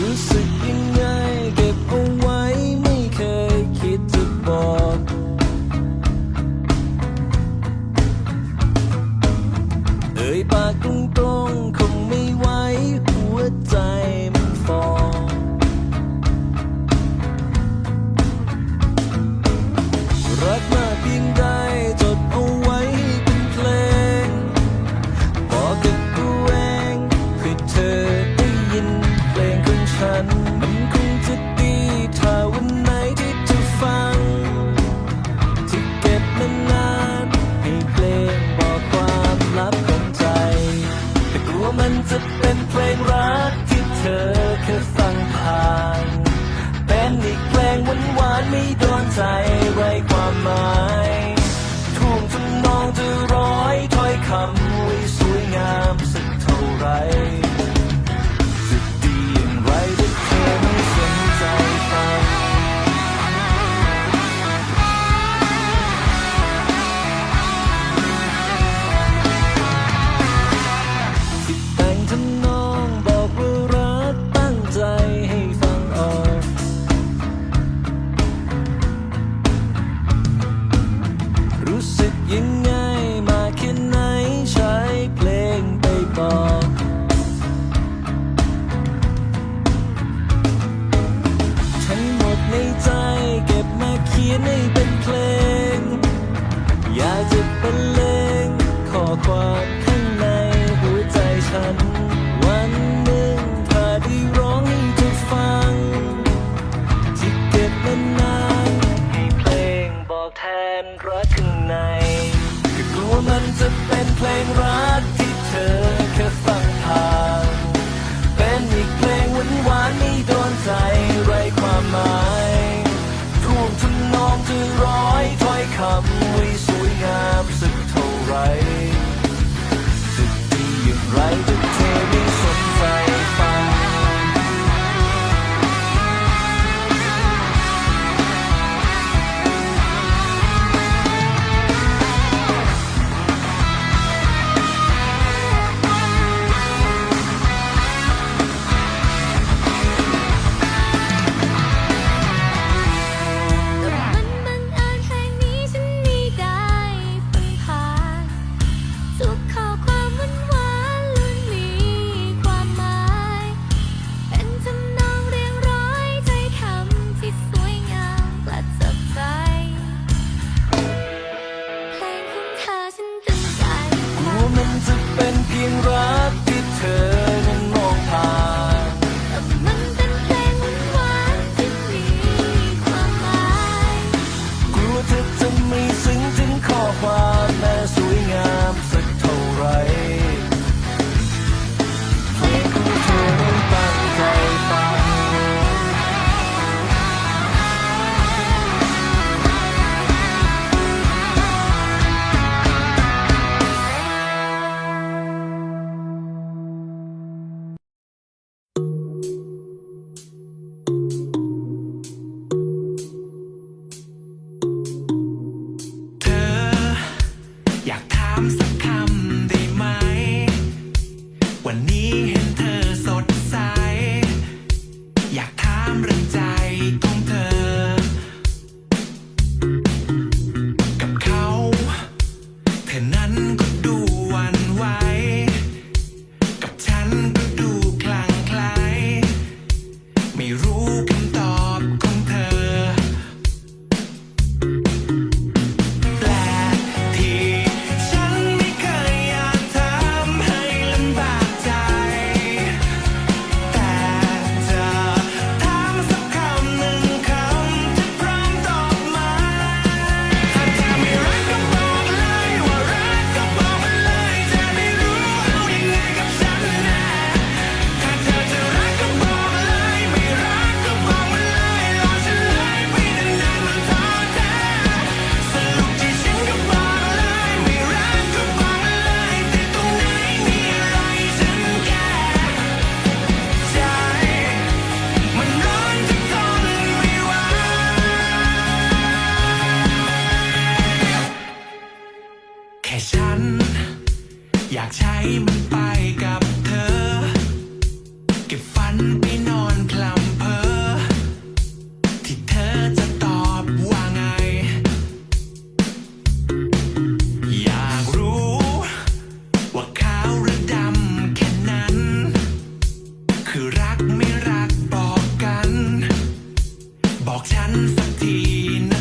รู้สึก infantino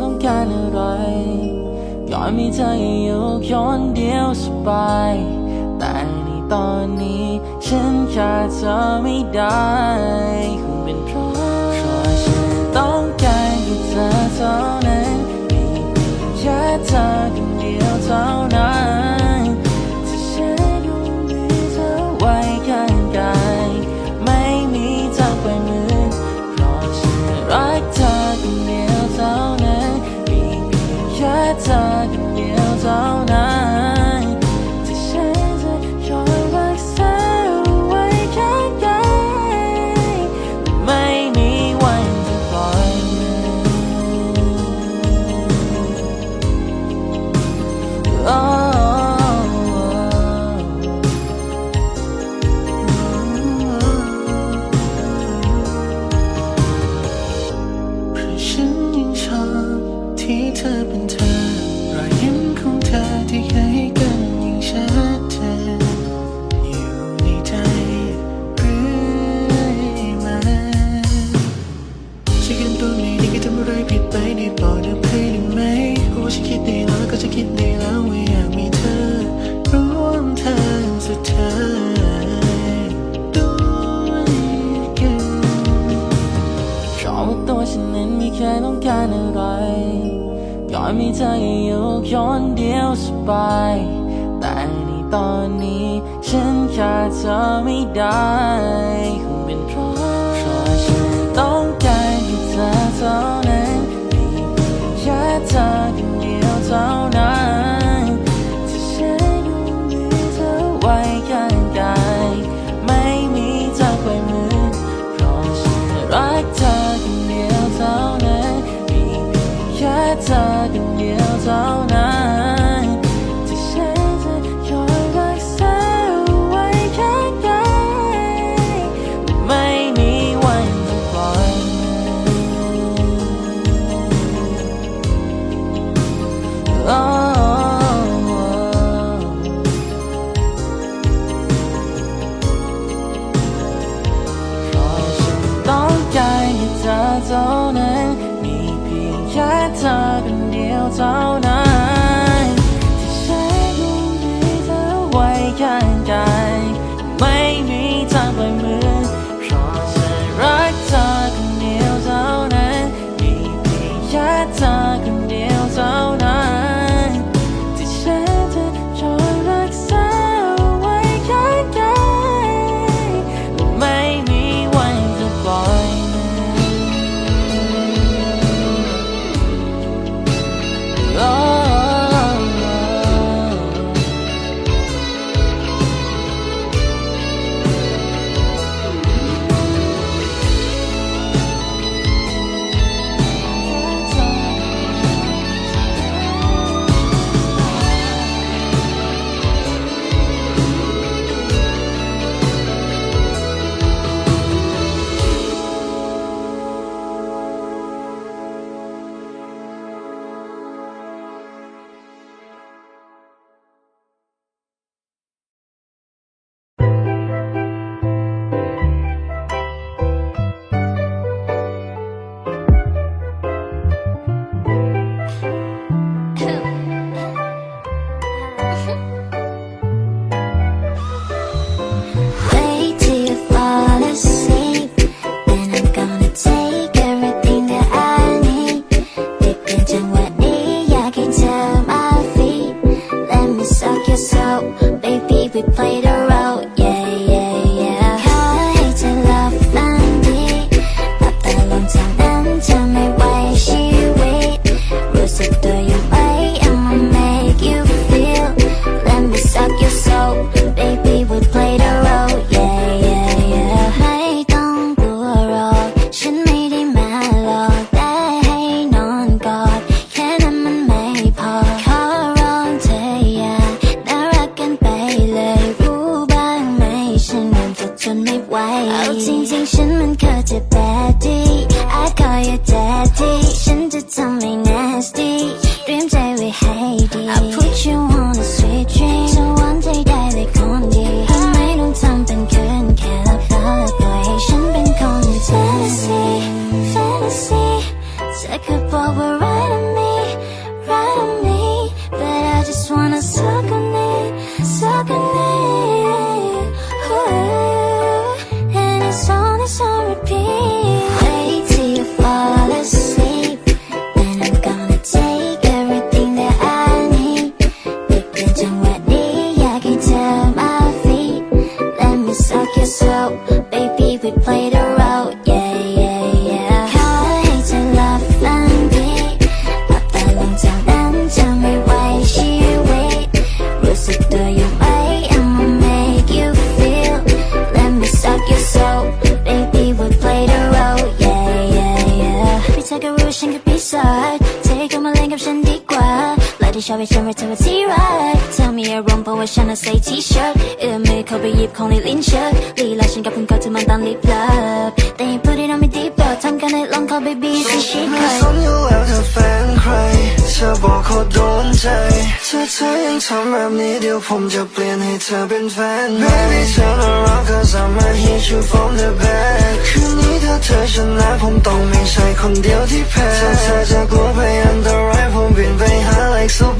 ต้องการอะไรย้อนมีเธออยู่คนเดียวสบาย แต่ในตอนนี้ ฉันขาดเธอไม่ได้ ได้แล้วว่าอยากมีเธอ ร่วมทางสุดท้ายด้วยกันเพรว่าตัวฉันนั้นไม่เคยต้องการอะไรย้อนมีเธออยู่คนเดียวสบายแต่ในตอนนี้ ฉันขาดเธอไม่ได้ out now over us. ว่าฉันใส่ทีชิ้ตเอื้อมมือเข้าไปหยิบของในลิ้นชักลีลาฉันกับเพื่อนก็จะมันตามลิบลับแต่ยังพูดได้น้องไม่ดีเปล่าทำกันให้ลองเข้าไปบีซีชิคไม่สนอยู่แล้วเธอแฟนใคร เธอบอกเขาโดนใจเธอเธอยังทำแบบนี้เดี๋ยวผมจะเปลี่ยนให้เธอเป็นแฟน Baby turn around cause I'm a hit you from the back คืนนี้ถ้าเธอชนะผมต้องไม่ใช่คนเดียวที่แพ้เธอเธอจะกลัวไปอันตรายผมบินไปหา like super